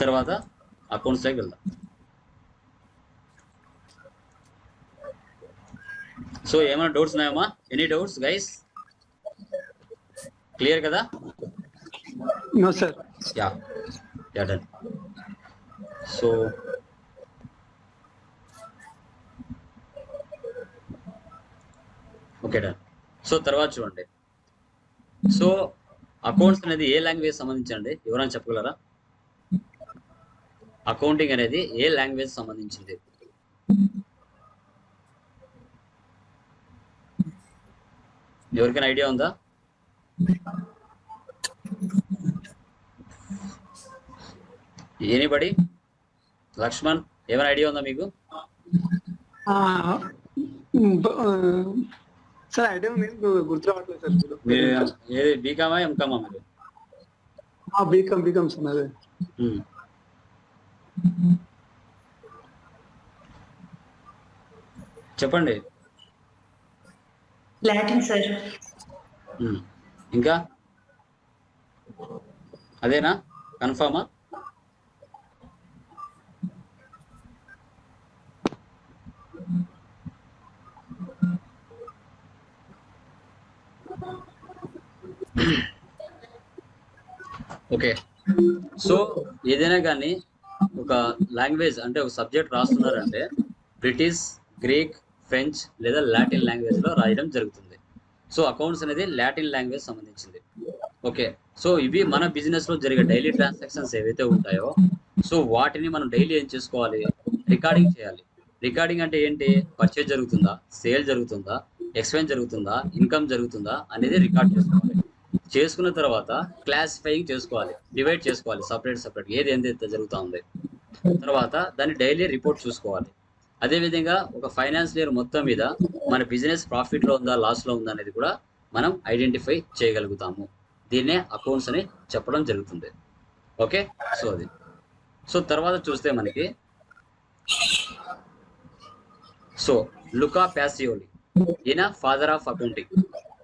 తర్వాత అకౌంట్స్లోకి వెళ్దాం. సో ఏమైనా డౌట్స్ ఉన్నాయమ్మా? ఎనీ డౌట్స్ గైస్ క్లియర్ కదా? No sir ya ya done so okay done so తర్వాత చూడండి. సో అకౌంట్స్ అనేది ఏ లాంగ్వేజ్ సంబంధించండి ఎవరైనా చెప్పగలరా? అకౌంటింగ్ అనేది ఏ లాంగ్వేజ్ సంబంధించింది? ఎవరికైనా ఐడియా ఉందా? ఎనీబడి? లక్ష్మణ్ ఏమైనా ఐడియా ఉందా మీకు? సార్ ఐడియా ఉంది. గుర్తు రావట్లేదు సార్ ఏది బీకామా ఎంకామా మీరు? బీకమ్ బీకమ్ సార్ అదే. చెప్పండి. Latin sir. ఇంకా? అదేనా? కన్ఫామా? ఓకే. సో ఏదైనా కానీ ఒక లాంగ్వేజ్ అంటే ఒక సబ్జెక్ట్ రాస్తున్నారంటే బ్రిటిష్ గ్రీక్ ఫ్రెంచ్ లేదా లాటిన్ లాంగ్వేజ్లో రాయడం జరుగుతుంది. సో అకౌంట్స్ అనేది లాటిన్ లాంగ్వేజ్ సంబంధించింది. ఓకే. సో ఇవి మన బిజినెస్లో జరిగే డైలీ ట్రాన్సాక్షన్స్ ఏవైతే ఉంటాయో సో వాటిని మనం డైలీ ఏం చేసుకోవాలి? రికార్డింగ్ చేయాలి. రికార్డింగ్ అంటే ఏంటి? పర్చేజ్ జరుగుతుందా? సేల్ జరుగుతుందా? ఎక్స్పెన్స్ జరుగుతుందా? ఇన్కమ్ జరుగుతుందా? అనేది రికార్డ్ చేసుకోవాలి. చేసుకున్న తర్వాత క్లాసిఫైయింగ్ చేసుకోవాలి డివైడ్ చేసుకోవాలి సపరేట్ సపరేట్ ఏది ఎంత జరుగుతూ ఉంది? తర్వాత దాన్ని డైలీ రిపోర్ట్ చూసుకోవాలి. అదేవిధంగా ఒక ఫైనాన్స్ ఇయర్ మొత్తం మీద మన బిజినెస్ ప్రాఫిట్లో ఉందా లాస్లో ఉందా అనేది కూడా మనం ఐడెంటిఫై చేయగలుగుతాము. దీన్నే అకౌంట్స్ అని చెప్పడం జరుగుతుంది. ఓకే సో అది. సో తర్వాత చూస్తే మనకి సో లుకా ప్యాసియోలి ఈయన ఫాదర్ ఆఫ్ అకౌంటింగ్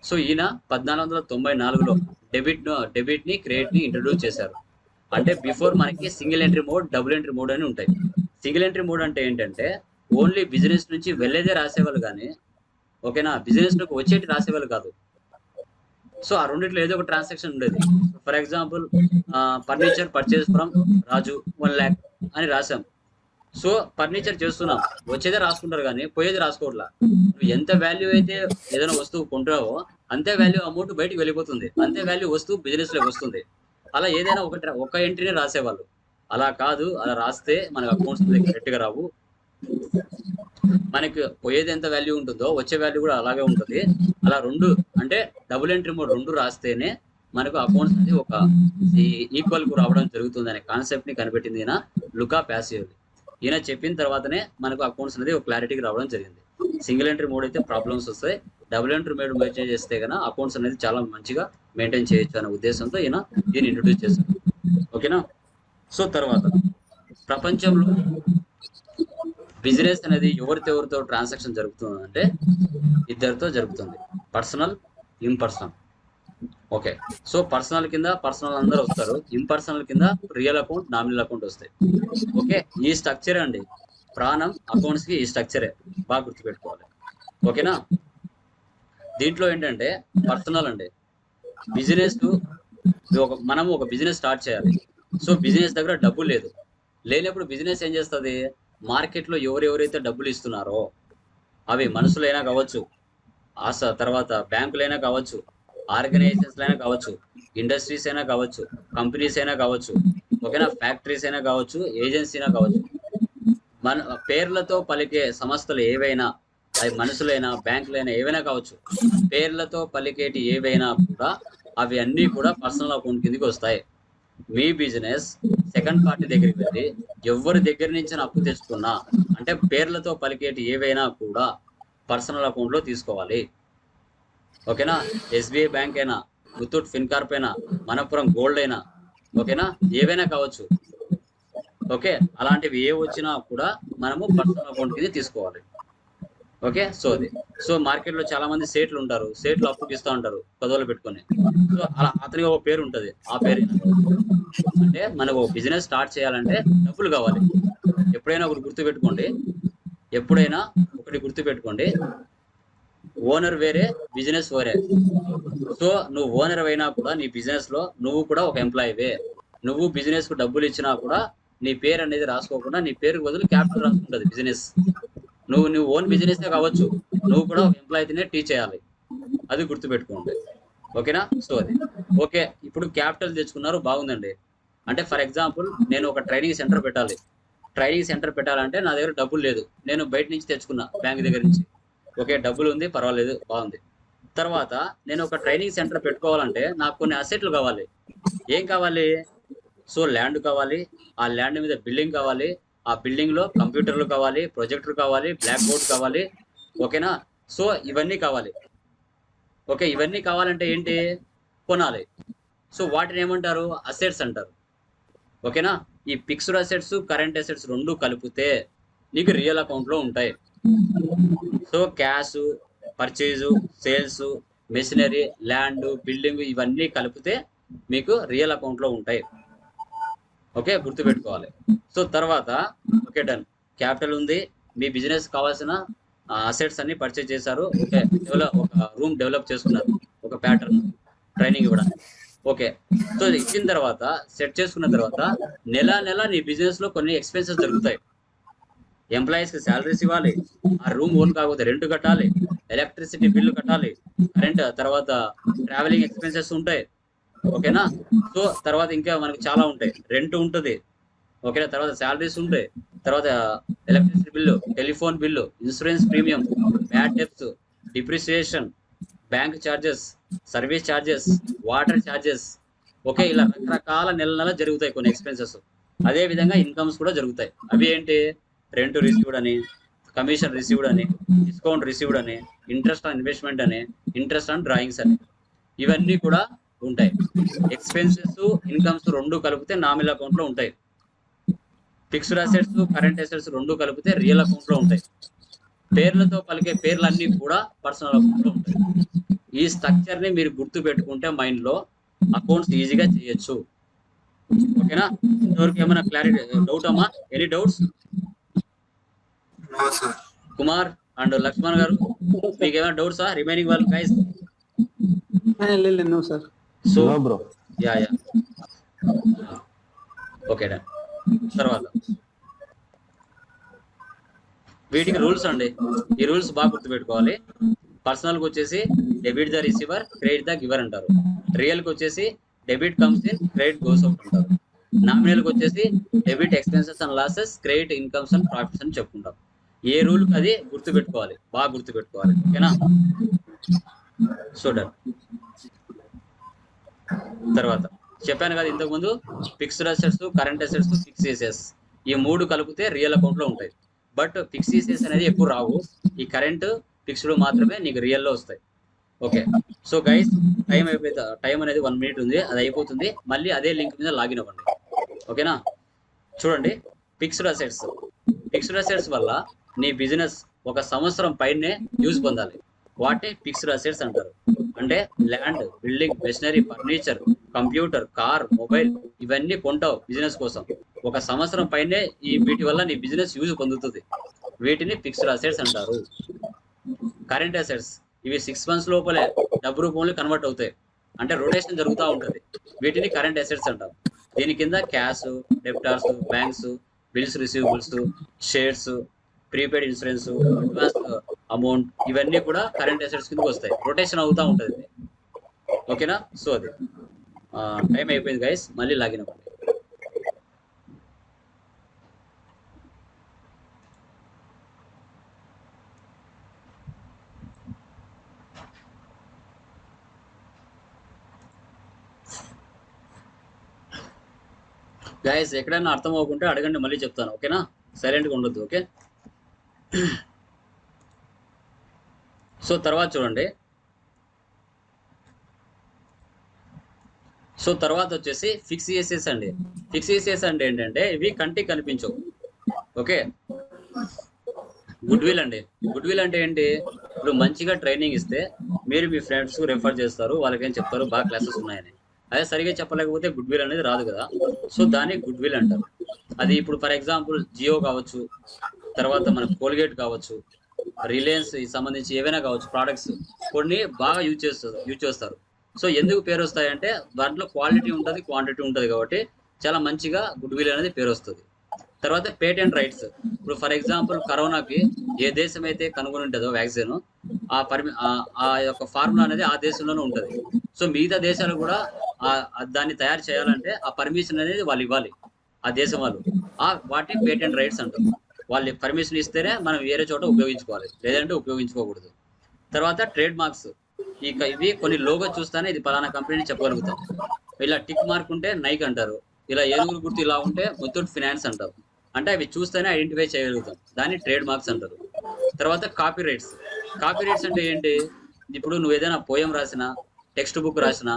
సో ఈయన పద్నాలుగు వందల తొంభై నాలుగులో డెబిట్ డెబిట్ని క్రెడిట్ని ఇంట్రడ్యూస్ చేశారు. అంటే బిఫోర్ మనకి single entry mode double entry mode అని ఉంటాయి. సింగిల్ ఎంట్రీ మోడ్ అంటే ఏంటంటే ఓన్లీ బిజినెస్ నుంచి వెళ్ళేదే రాసేవాళ్ళు కానీ ఓకేనా బిజినెస్లోకి వచ్చేటి రాసేవాళ్ళు కాదు. సో ఆ రెండిట్లో ఏదో ఒక ట్రాన్సాక్షన్ ఉండేది. For example furniture purchase from Raju one lakh అని రాసాం. సో ఫర్నిచర్ చేస్తున్నాం. వచ్చేదే రాసుకుంటారు కానీ పోయేది రాసుకోవట్లా. నువ్వు ఎంత వాల్యూ అయితే ఏదైనా వస్తువు కొంటావో అంతే వాల్యూ అమౌంట్ బయటకు వెళ్ళిపోతుంది. అంతే వాల్యూ వస్తువు బిజినెస్లోకి వస్తుంది. అలా ఏదైనా ఒక ఒక ఎంట్రీనే రాసేవాళ్ళు. అలా కాదు అలా రాస్తే మనకు అకౌంట్స్ కరెక్ట్గా రావు. మనకి పోయేది ఎంత వాల్యూ ఉంటుందో వచ్చే వాల్యూ కూడా అలాగే ఉంటుంది. అలా రెండు అంటే డబుల్ ఎంట్రీ మోడ్ రెండు రాస్తేనే మనకు అకౌంట్స్ అనేది ఒక ఈక్వల్కు రావడం జరుగుతుంది అనే కాన్సెప్ట్ని కనిపెట్టింది లుకా ప్యాసివ్ ఈయన చెప్పిన తర్వాతనే మనకు అకౌంట్స్ అనేది ఒక క్లారిటీకి రావడం జరిగింది. సింగిల్ ఎంట్రీ మోడ్ అయితే ప్రాబ్లమ్స్ వస్తాయి. డబుల్ ఎంట్రీ మోడ్ మెయింటైన్ చేస్తే కనుక అకౌంట్స్ అనేది చాలా మంచిగా మెయింటైన్ చేయొచ్చు అనే ఉద్దేశంతో ఈయన దీన్ని ఇంట్రొడ్యూస్ చేశారు. ఓకేనా సో తర్వాత ప్రపంచంలో బిజినెస్ అనేది ఎవరితో ఎవరితో ట్రాన్సాక్షన్ జరుగుతుంది అంటే ఇద్దరితో జరుగుతుంది. Personal impersonal okay. So personal కింద పర్సనల్ అందరూ వస్తారు. ఇంపర్సనల్ కింద రియల్ అకౌంట్ నామినల్ అకౌంట్ వస్తాయి. ఓకే. ఈ స్ట్రక్చర్ అండి. ప్రాణం అకౌంట్స్కి ఈ స్ట్రక్చరే. బాగా గుర్తుపెట్టుకోవాలి. ఓకేనా? దీంట్లో ఏంటంటే పర్సనల్ అండి. బిజినెస్ ఒక మనం ఒక బిజినెస్ స్టార్ట్ చేయాలి. సో బిజినెస్ దగ్గర డబ్బు లేదు. లేనప్పుడు బిజినెస్ ఏం చేస్తుంది? మార్కెట్లో ఎవరెవరైతే డబ్బులు ఇస్తున్నారో అవి మనుషులైనా కావచ్చు ఆశ తర్వాత బ్యాంకులైనా కావచ్చు ఆర్గనైజేషన్స్ అయినా కావచ్చు ఇండస్ట్రీస్ అయినా కావచ్చు కంపెనీస్ అయినా కావచ్చు ఓకేనా? ఫ్యాక్టరీస్ అయినా కావచ్చు ఏజెన్సీ అయినా కావచ్చు. మన పేర్లతో పలికే సంస్థలు ఏవైనా అవి మనుషులైనా బ్యాంకులైనా ఏవైనా కావచ్చు పేర్లతో పలికేటి ఏవైనా కూడా అవి అన్నీ కూడా పర్సనల్ అకౌంట్ కిందకి వస్తాయి. మీ బిజినెస్ సెకండ్ పార్టీ దగ్గరికి వెళ్ళి ఎవరి దగ్గర నుంచి అప్పు తెచ్చుకున్నా అంటే పేర్లతో పలికేటి ఏవైనా కూడా పర్సనల్ అకౌంట్లో తీసుకోవాలి. ఓకేనా? ఎస్బీఐ బ్యాంక్ అయినా ముత్తూట్ ఫిన్కార్ప్ అయినా మనపురం గోల్డ్ అయినా ఓకేనా? ఏవైనా కావచ్చు. ఓకే? అలాంటివి ఏ వచ్చినా కూడా మనము పర్సనల్ అకౌంట్ కింద తీసుకోవాలి. ఓకే? సో అది. సో మార్కెట్లో చాలా మంది సేట్లు ఉంటారు. సేట్లు అప్పుకి ఇస్తూ ఉంటారు పదవులు పెట్టుకొని. సో అలా అతనికి ఒక పేరు ఉంటది. ఆ పేరు అంటే మనకు ఒక బిజినెస్ స్టార్ట్ చేయాలంటే డబ్బులు కావాలి. ఎప్పుడైనా ఒకటి గుర్తు పెట్టుకోండి ఎప్పుడైనా ఒకటి గుర్తు పెట్టుకోండి ఓనర్ వేరే బిజినెస్ వేరే. సో నువ్వు ఓనర్ అయినా కూడా నీ బిజినెస్లో నువ్వు కూడా ఒక ఎంప్లాయీవే. నువ్వు బిజినెస్కు డబ్బులు ఇచ్చినా కూడా నీ పేరు అనేది రాసుకోకుండా నీ పేరుకు బదులు క్యాపిటల్ రాసుకుంటది బిజినెస్. నువ్వు నువ్వు ఓన్ బిజినెస్ కావచ్చు. నువ్వు కూడా ఒక ఎంప్లాయీనే టీచ్ చేయాలి. అది గుర్తుపెట్టుకోండి. ఓకేనా? సో అది. ఓకే ఇప్పుడు క్యాపిటల్ తెచ్చుకున్నారు బాగుందండి. అంటే ఫర్ ఎగ్జాంపుల్ నేను ఒక ట్రైనింగ్ సెంటర్ పెట్టాలి. ట్రైనింగ్ సెంటర్ పెట్టాలంటే నా దగ్గర డబ్బులు లేదు. నేను బయట నుంచి తెచ్చుకున్నా బ్యాంక్ దగ్గర నుంచి. ఓకే డబ్బులు ఉంది పర్వాలేదు బాగుంది. తర్వాత నేను ఒక ట్రైనింగ్ సెంటర్ పెట్టుకోవాలంటే నాకు కొన్ని అసెట్లు కావాలి. ఏం కావాలి? సో ల్యాండ్ కావాలి ఆ ల్యాండ్ మీద బిల్డింగ్ కావాలి ఆ బిల్డింగ్లో కంప్యూటర్లు కావాలి ప్రొజెక్టర్ కావాలి బ్లాక్ బోర్డ్ కావాలి ఓకేనా? సో ఇవన్నీ కావాలి. ఓకే ఇవన్నీ కావాలంటే ఏంటి? కొనాలి. సో వాటిని ఏమంటారు? అసెట్స్ అంటారు. ఓకేనా? ఈ ఫిక్స్డ్ అసెట్స్ కరెంట్ అసెట్స్ రెండు కలిపితే నీకు రియల్ అకౌంట్లో ఉంటాయి. So cash purchase sales machinery land building ఇవన్నీ కలిపితే మీకు రియల్ అకౌంట్లో ఉంటాయి. ఓకే? గుర్తుపెట్టుకోవాలి. సో తర్వాత ఓకే డన్. క్యాపిటల్ ఉంది. మీ బిజినెస్ కావాల్సిన అసెట్స్ అన్ని పర్చేజ్ చేశారు. ఓకే? డెవలప్ ఒక రూమ్ డెవలప్ చేసుకున్నారు. ఒక ప్యాటర్న్ ట్రైనింగ్ ఇవ్వడానికి. ఓకే? సో ఇచ్చిన తర్వాత సెట్ చేసుకున్న తర్వాత నెల నెల నీ బిజినెస్లో కొన్ని ఎక్స్పెన్సెస్ జరుగుతాయి. ఎంప్లాయీస్కి శాలరీస్ ఇవ్వాలి. ఆ రూమ్ ఓన్ కాకపోతే రెంట్ కట్టాలి. ఎలక్ట్రిసిటీ బిల్లు కట్టాలి. కరెంట్ తర్వాత ట్రావెలింగ్ ఎక్స్పెన్సెస్ ఉంటాయి. ఓకేనా సో తర్వాత ఇంకా మనకి చాలా ఉంటాయి. రెంట్ ఉంటుంది. ఓకేనా తర్వాత శాలరీస్ ఉంటాయి. తర్వాత electricity bill telephone bill insurance premium bad debts depreciation bank charges service charges water charges okay ఇలా రకరకాల నెల నెల జరుగుతాయి కొన్ని ఎక్స్పెన్సెస్ అదే విధంగా ఇన్కమ్స్ కూడా జరుగుతాయి. అవి ఏంటి? రెంట్ రిసీవ్డ్ అని కమిషన్ రిసీవ్డ్ అని డిస్కౌంట్ రిసీవ్డ్ అని ఇంట్రెస్ట్ ఆన్ ఇన్వెస్ట్మెంట్ అని ఇంట్రెస్ట్ ఆన్ డ్రాయింగ్స్ అని. ఇవన్నీ కూడా ఉంటాయి. ఎక్స్పెన్సెస్ ఇన్కమ్స్ రెండు కలిపితే నామినల్ అకౌంట్లో ఉంటాయి. ఫిక్స్డ్ అసెట్స్ కరెంట్ అసెట్స్ రెండు కలిపితే రియల్ అకౌంట్లో ఉంటాయి. పేర్లతో పలికే పేర్లన్నీ కూడా పర్సనల్ అకౌంట్లో ఉంటాయి. ఈ స్ట్రక్చర్ని మీరు గుర్తు పెట్టుకుంటే మైండ్లో అకౌంట్స్ ఈజీగా చేయొచ్చు. ఓకేనా ఇంతవరకు ఏమైనా క్లారిటీ డౌట్ అమ్మా? Any doubts Kumar and Lakshman garu మీకు ఏమైనా డౌట్సా రిమైనింగ్ వాళ్ళు గైస్ లేదు no sir so no bro ya ya okay done తర్వాత వీటికి రూల్స్ అండి ఈ రూల్స్ బాగా గుర్తుపెట్టుకోవాలి. పర్సనల్కి వచ్చేసి debit the receiver credit the giver అంటారు. రియల్కి వచ్చేసి debit comes in credit goes out అంటారు. నామినల్కి వచ్చేసి debit expenses and losses credit incomes and profits అని చెప్పుకుంటాం. ఏ రూల్కి అది గుర్తుపెట్టుకోవాలి. బాగా గుర్తుపెట్టుకోవాలి. ఓకేనా? సో తర్వాత. చెప్పాను కదా ఇంతకు ముందు fixed assets current assets fix చేసేస్ ఈ మూడు కలిపితే రియల్ అకౌంట్లో ఉంటాయి. బట్ ఫిక్స్ చేసేస్ అనేది ఎక్కువ రావు. ఈ కరెంట్ ఫిక్స్డ్ మాత్రమే నీకు రియల్లో వస్తాయి. ఓకే. సో గైస్ టైం అయిపోతే టైం అనేది వన్ మినిట్ ఉంది. అది అయిపోతుంది. మళ్ళీ అదే లింక్ మీద లాగిన్ అవ్వండి. ఓకేనా? చూడండి. ఫిక్స్డ్ అసెట్స్ ఫిక్స్డ్ అసెట్స్ వల్ల నీ బిజినెస్ ఒక సంవత్సరం పైనే యూజ్ పొందాలి. వాటే ఫిక్స్డ్ అసెట్స్ అంటారు. అంటే land building machinery furniture computer car mobile ఇవన్నీ కొంటావు బిజినెస్ కోసం. ఒక సంవత్సరం పైనే ఈ వీటి వల్ల నీ బిజినెస్ యూజ్ పొందుతుంది. వీటిని ఫిక్స్డ్ అసెట్స్ అంటారు. కరెంట్ అసెట్స్ ఇవి సిక్స్ మంత్స్ లోపలే డబ్బు రూపంలో కన్వర్ట్ అవుతాయి. అంటే రొటేషన్ జరుగుతూ ఉంటుంది. వీటిని కరెంట్ అసెట్స్ అంటారు. దీని కింద cash debtors banks bills receivables shares prepaid insurance advance amount ఇవన్నీ కూడా కరెంట్ అసెట్స్ కిందకి వస్తాయి. రొటేషన్ అవుతూ ఉంటుంది ఓకేనా? సో అది. టైం అయిపోయింది గైస్ మళ్ళీ లాగిన్ అవ్వండి. గైస్ ఎక్కడైనా అర్థం అవ్వకుంటే అడగండి మళ్ళీ చెప్తాను. ఓకేనా? సైలెంట్గా ఉండొద్దు ఓకే? సో తర్వాత చూడండి. సో తర్వాత వచ్చేసి ఫిక్స్ చేసేసి అండి. ఫిక్స్ చేసేసి అంటే ఏంటంటే ఇవి కంటికి కనిపించవు. ఓకే? గుడ్ విల్ అండి. గుడ్ విల్ అంటే ఏంటి? ఇప్పుడు మంచిగా ట్రైనింగ్ ఇస్తే మీరు మీ ఫ్రెండ్స్ రెఫర్ చేస్తారు వాళ్ళకి ఏం చెప్తారు బాగా క్లాసెస్ ఉన్నాయని. అదే సరిగా చెప్పలేకపోతే గుడ్ విల్ అనేది రాదు కదా. సో దాన్ని గుడ్ విల్ అంటారు. అది ఇప్పుడు ఫర్ ఎగ్జాంపుల్ జియో కావచ్చు. తర్వాత మన కోల్గేట్ కావచ్చు రిలయన్స్ సంబంధించి ఏవైనా కావచ్చు ప్రోడక్ట్స్ కొన్ని బాగా యూజ్ చేస్తారు యూజ్ చేస్తారు. సో ఎందుకు పేరు వస్తాయంటే దాంట్లో క్వాలిటీ ఉంటుంది క్వాంటిటీ ఉంటుంది కాబట్టి చాలా మంచిగా గుడ్ విల్ అనేది పేరు వస్తుంది తర్వాత పేటెంట్ రైట్స్ ఇప్పుడు ఫర్ ఎగ్జాంపుల్ కరోనాకి ఏ దేశం అయితే కనుగొని ఉంటుందో వ్యాక్సిన్ ఆ పర్మి ఆ- ఆ యొక్క ఫార్ములా అనేది ఆ దేశంలోనే ఉంటుంది. సో మిగతా దేశాలు కూడా దాన్ని తయారు చేయాలంటే ఆ పర్మిషన్ అనేది వాళ్ళు ఇవ్వాలి ఆ దేశం వాళ్ళు. ఆ వాటి పేటెంట్ రైట్స్ అంటారు. వాళ్ళు పర్మిషన్ ఇస్తేనే మనం వేరే చోట ఉపయోగించుకోవాలి. లేదంటే ఉపయోగించుకోకూడదు. తర్వాత ట్రేడ్ మార్క్స్ ఇక ఇవి కొన్ని లోగో చూస్తానే ఇది పలానా కంపెనీ చెప్పగలుగుతాం. ఇలా టిక్ మార్క్ ఉంటే నైక్ అంటారు. ఇలా ఏనుగురు గుర్తు ఇలా ఉంటే ముత్తూట్ ఫినాన్స్ అంటారు. అంటే అవి చూస్తేనే ఐడెంటిఫై చేయగలుగుతాం. దాన్ని ట్రేడ్ మార్క్స్ అంటారు. తర్వాత కాపీ రైట్స్ కాపీ రైట్స్ అంటే ఏంటి? ఇప్పుడు నువ్వు ఏదైనా పోయం రాసినా టెక్స్ట్ బుక్ రాసినా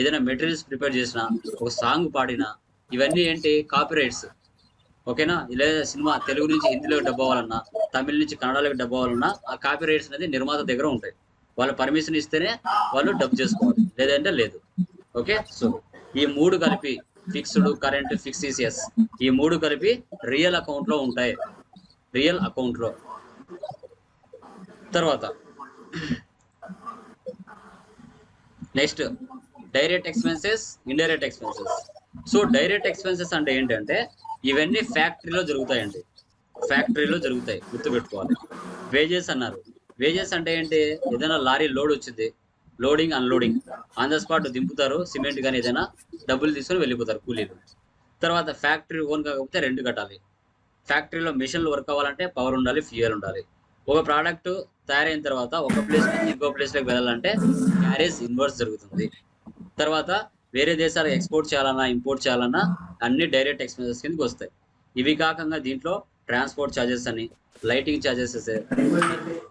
ఏదైనా మెటీరియల్స్ ప్రిపేర్ చేసినా ఒక సాంగ్ పాడినా ఇవన్నీ ఏంటి? కాపీ రైట్స్ ఓకేనా? లేదా సినిమా తెలుగు నుంచి హిందీలోకి డబ్బు అవ్వాలన్నా తమిళ నుంచి కన్నడలోకి డబ్బు అవ్వాలన్నా ఆ కాపీ రైట్స్ అనేది నిర్మాత దగ్గర ఉంటాయి. వాళ్ళు పర్మిషన్ ఇస్తేనే వాళ్ళు డబ్బు చేసుకోవాలి. లేదంటే లేదు. ఓకే? సో ఈ మూడు కలిపి ఫిక్స్డ్ కరెంట్ ఫిక్స్ ఈసిఎస్. ఈ మూడు కలిపి రియల్ అకౌంట్లో ఉంటాయి. రియల్ అకౌంట్లో తర్వాత next direct expenses indirect expenses. So direct expenses అంటే ఏంటంటే ఇవన్నీ ఫ్యాక్టరీలో జరుగుతాయండి. ఫ్యాక్టరీలో జరుగుతాయి. గుర్తుపెట్టుకోవాలి. వేజెస్ అన్నారు. వేజెస్ అంటే ఏంటి? ఏదైనా లారీ లోడ్ వచ్చింది. Loading unloading. On the spot దింపుతారు. Cement కానీ ఏదైనా డబ్బులు తీసుకొని వెళ్ళిపోతారు కూలీలు. తర్వాత ఫ్యాక్టరీ ఓన్ కాకపోతే రెంట్ కట్టాలి. ఫ్యాక్టరీలో మిషన్లు వర్క్ అవ్వాలంటే పవర్ ఉండాలి ఫ్యూయల్ ఉండాలి. ఒక ప్రోడక్ట్ తయారైన తర్వాత ఒక ప్లేస్ నుంచి ఇంకో ప్లేస్లోకి వెళ్ళాలంటే క్యారేజ్ ఇన్వర్స్ జరుగుతుంది. తర్వాత వేరే దేశాలకు ఎక్స్పోర్ట్ చేయాలన్నా ఇంపోర్ట్ చేయాలన్నా అన్ని డైరెక్ట్ ఎక్స్పెన్సెస్ కిందకి వస్తాయి. ఇవి కాకుండా దీంట్లో ట్రాన్స్పోర్ట్ ఛార్జెస్ అని లైటింగ్ ఛార్జెస్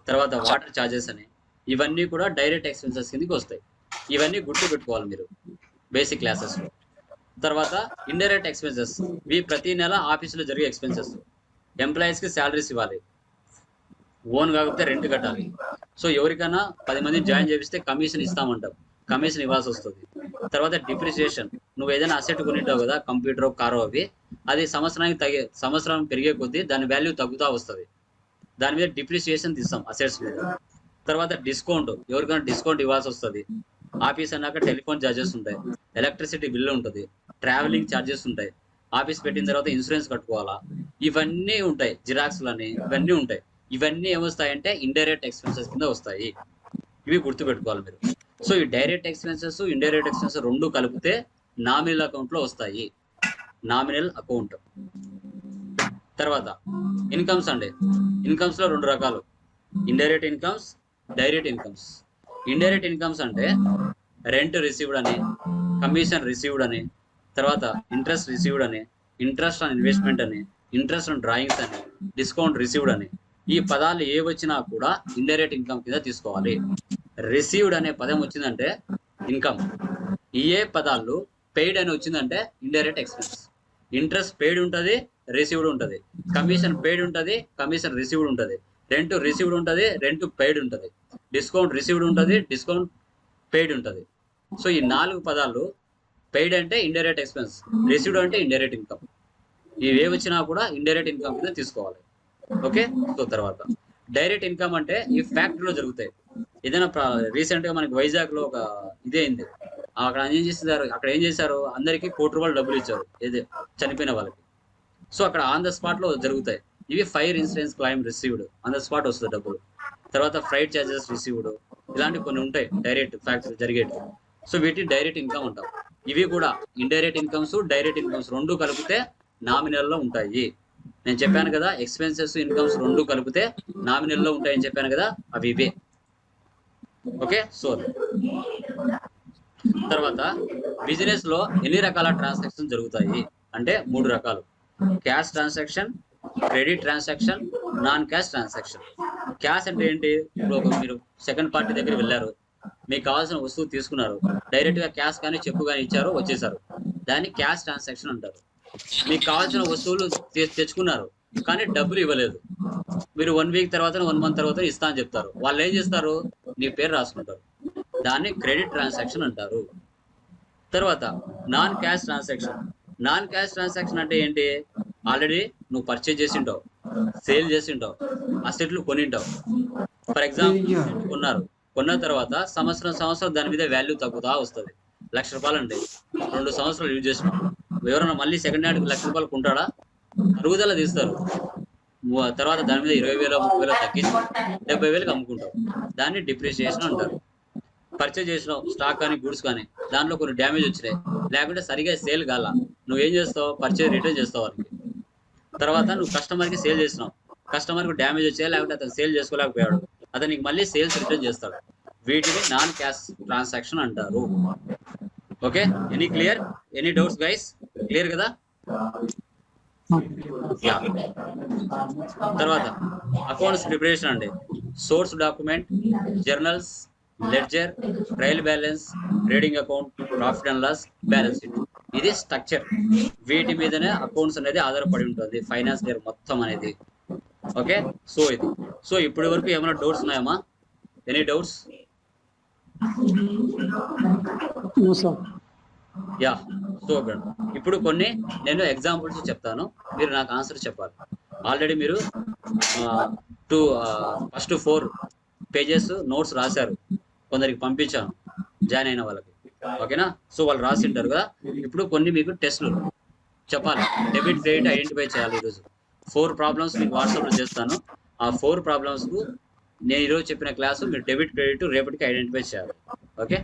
తర్వాత వాటర్ ఛార్జెస్ అని ఇవన్నీ కూడా డైరెక్ట్ ఎక్స్పెన్సెస్ కిందకి వస్తాయి. ఇవన్నీ గుర్తు పెట్టుకోవాలి మీరు బేసిక్ క్లాసెస్లో తర్వాత ఇండైరెక్ట్ ఎక్స్పెన్సెస్ ఇవి ప్రతి నెల ఆఫీసులో జరిగే ఎక్స్పెన్సెస్ ఎంప్లాయీస్కి శాలరీస్ ఇవ్వాలి. ఓన్ కాకపోతే రెంట్ కట్టాలి. సో ఎవరికైనా పది మంది జాయిన్ చేపిస్తే కమిషన్ ఇస్తామంటారు కమిషన్ ఇవ్వాల్సి వస్తుంది. తర్వాత డిప్రిసియేషన్. నువ్వు ఏదైనా అసెట్ కొనిటావు కదా కంప్యూటర్ కారో అవి అది సంవత్సరానికి తగ్గే సంవత్సరం పెరిగే కొద్దీ దాని వాల్యూ తగ్గుతూ వస్తుంది. దాని మీద డిప్రిసియేషన్ తీస్తాం అసెట్స్ మీద. తర్వాత డిస్కౌంట్ ఎవరికైనా డిస్కౌంట్ ఇవ్వాల్సి వస్తుంది. ఆఫీస్ అన్నాక టెలిఫోన్ ఛార్జెస్ ఉంటాయి. ఎలక్ట్రిసిటీ బిల్లు ఉంటుంది. ట్రావెలింగ్ ఛార్జెస్ ఉంటాయి. ఆఫీస్ పెట్టిన తర్వాత ఇన్సూరెన్స్ కట్టుకోవాలా? ఇవన్నీ ఉంటాయి. జిరాక్స్లు అని ఇవన్నీ ఉంటాయి. ఇవన్నీ ఏమొస్తాయంటే ఇండైరెక్ట్ ఎక్స్పెన్సెస్ కింద వస్తాయి. ఇవి గుర్తుపెట్టుకోవాలి మీరు. సో ఈ డైరెక్ట్ ఎక్స్పెన్సెస్ ఇండైరెక్ట్ ఎక్స్పెన్సెస్ రెండు కలిపితే నామినల్ అకౌంట్లో వస్తాయి. Nominal account. తర్వాత ఇన్కమ్స్ అండి. ఇన్కమ్స్లో రెండు రకాలు. Indirect incomes direct incomes. Indirect incomes అంటే రెంట్ రిసీవ్డ్ అని కమిషన్ రిసీవ్డ్ అని తర్వాత ఇంట్రెస్ట్ రిసీవ్డ్ అని ఇంట్రెస్ట్ ఆన్ ఇన్వెస్ట్మెంట్ అని ఇంట్రెస్ట్ ఆన్ డ్రాయింగ్స్ అని డిస్కౌంట్ రిసీవ్డ్ అని ఈ పదాలు ఏ వచ్చినా కూడా ఇండైరెక్ట్ ఇన్కమ్ కింద తీసుకోవాలి. రిసీవ్డ్ అనే పదం వచ్చిందంటే ఇన్కమ్ ఏ పదాలు పెయిడ్ అని వచ్చిందంటే ఇండైరెక్ట్ ఎక్స్పెన్స్ ఇంట్రెస్ట్ పెయిడ్ ఉంటుంది రిసీవ్డ్ ఉంటుంది. కమిషన్ పెయిడ్ ఉంటుంది కమిషన్ రిసీవ్డ్ ఉంటుంది. రెంట్ రిసీవ్డ్ ఉంటుంది రెంట్ పెయిడ్ ఉంటుంది. డిస్కౌంట్ రిసీవ్డ్ ఉంటుంది డిస్కౌంట్ పెయిడ్ ఉంటుంది. సో ఈ నాలుగు పదాలు పెయిడ్ అంటే ఇండైరెక్ట్ ఎక్స్పెన్స్ రిసీవ్డ్ అంటే ఇండైరెక్ట్ ఇన్కమ్ ఇవి ఏ వచ్చినా కూడా ఇండైరెక్ట్ ఇన్కమ్ కింద తీసుకోవాలి. ఓకే? సో తర్వాత. డైరెక్ట్ ఇన్కమ్ అంటే ఈ ఫ్యాక్టరీలో జరుగుతాయి. ఏదైనా రీసెంట్గా మనకి వైజాగ్లో ఒక ఇదే అయింది. అక్కడ ఏం చేస్తారు అక్కడ ఏం చేశారు? అందరికి కోటి రూపాయలు డబ్బులు ఇచ్చారు. ఏదే? చనిపోయిన వాళ్ళకి. సో అక్కడ ఆన్ ద స్పాట్లో జరుగుతాయి. ఇవి fire insurance claim received. On the spot వస్తుంది డబ్బులు. తర్వాత ఫ్రైట్ ఛార్జెస్ రిసీవ్డ్. ఇలాంటివి కొన్ని ఉంటాయి. డైరెక్ట్ ఫ్యాక్టరీ జరిగేటి సో వీటి డైరెక్ట్ ఇన్కమ్ అంటాం. ఇవి కూడా ఇండైరెక్ట్ ఇన్కమ్స్ డైరెక్ట్ ఇన్కమ్స్ రెండు కలిపితే నామినల్లో ఉంటాయి. నేను చెప్పాను కదా ఎక్స్పెన్సెస్ ఇన్కమ్స్ రెండు కలిపితే నామినల్లో ఉంటాయని చెప్పాను కదా అవి ఇవే. ఓకే? సో తర్వాత బిజినెస్లో ఎన్ని రకాల ట్రాన్సాక్షన్ జరుగుతాయి? అంటే మూడు రకాలు. Cash transaction credit transaction non cash transaction cash అంటే ఏంటి? ఇప్పుడు మీరు సెకండ్ పార్టీ దగ్గర వెళ్ళారు. మీకు కావాల్సిన వస్తువు తీసుకున్నారు. డైరెక్ట్గా క్యాష్ కానీ చెక్కు కానీ ఇచ్చారు వచ్చేసారు. దాన్ని క్యాష్ ట్రాన్సాక్షన్ అంటారు. మీకు కావాల్సిన వస్తువులు తెచ్చుకున్నారు కానీ డబ్బులు ఇవ్వలేదు. మీరు వన్ వీక్ తర్వాత వన్ మంత్ తర్వాత ఇస్తా అని చెప్తారు. వాళ్ళు ఏం చేస్తారు? నీ పేరు రాసుకుంటారు. దాన్ని క్రెడిట్ ట్రాన్సాక్షన్ అంటారు. తర్వాత non cash transaction non cash transaction అంటే ఏంటి? ఆల్రెడీ నువ్వు పర్చేజ్ చేసి ఉంటావు సేల్ చేసి ఉంటావు అసెట్లు కొనింటావు ఫర్ ఎగ్జాంపుల్ కొన్నారు. కొన్న తర్వాత సంవత్సరం సంవత్సరం దాని మీద వాల్యూ తగ్గుతా వస్తుంది. లక్ష రూపాయలు అంటే రెండు సంవత్సరాలు యూజ్ చేసినాం. ఎవరైనా మళ్ళీ సెకండ్ హ్యాండ్ లక్ష రూపాయలు కొంటాడా? అరుగుదల తీస్తారు. తర్వాత దాని మీద ఇరవై వేల ముప్పై వేల తగ్గించి డెబ్బై వేలకు అమ్ముకుంటావు దాన్ని డిప్రిసియేషన్ అంటారు. పర్చేజ్ చేసినావు స్టాక్ కానీ గూడ్స్ కానీ దాంట్లో కొన్ని డ్యామేజ్ వచ్చినాయి. లేకుంటే సరిగా సేల్ కాల. నువ్వేం చేస్తావు? పర్చేజ్ రిటర్న్ చేస్తావు వారికి తర్వాత నువ్వు కస్టమర్కి సేల్ చేసినావు. కస్టమర్కి డ్యామేజ్ వచ్చాయి? లేకుంటే అతను సేల్ చేసుకోలేకపోయాడు. అతనికి మళ్ళీ సేల్స్ రిటర్న్ చేస్తాడు. వీటిని నాన్ క్యాష్ ట్రాన్సాక్షన్ అంటారు. Okay any clear any doubts guys clear కదా? తర్వాత అకౌంట్స్ ప్రిపరేషన్ అండి. Source document journals ledger trial balance trading account profit and loss balance sheet. ఇది స్ట్రక్చర్. వీటి మీదనే అకౌంట్స్ అనేది ఆధారపడి ఉంటుంది. ఫైనాన్స్ ఇయర్ మొత్తం అనేది. ఓకే? సో ఇది. సో ఇప్పటి వరకు ఏమైనా డౌట్స్ ఉన్నాయమ్మా? Any doubts? యా. సో ఇప్పుడు కొన్ని నేను ఎగ్జాంపుల్స్ చెప్తాను. మీరు నాకు ఆన్సర్ చెప్పాలి. ఆల్రెడీ మీరు two first four pages notes రాశారు. కొందరికి పంపించాను. జాయిన్ అయిన వాళ్ళకి. ఓకేనా సో వాళ్ళు రాసి ఉంటారు కదా? ఇప్పుడు కొన్ని మీకు టెస్ట్లు చెప్పాలి. డెబిట్ క్రెడిట్ ఐడెంటిఫై చేయాలి ఈరోజు. ఫోర్ ప్రాబ్లమ్స్ మీకు వాట్సాప్లో చేస్తాను. ఆ ఫోర్ ప్రాబ్లమ్స్కు నేను ఈరోజు చెప్పిన క్లాసు మీరు డెబిట్ క్రెడిట్ రేపటికి ఐడెంటిఫై చేయాలి. ఓకే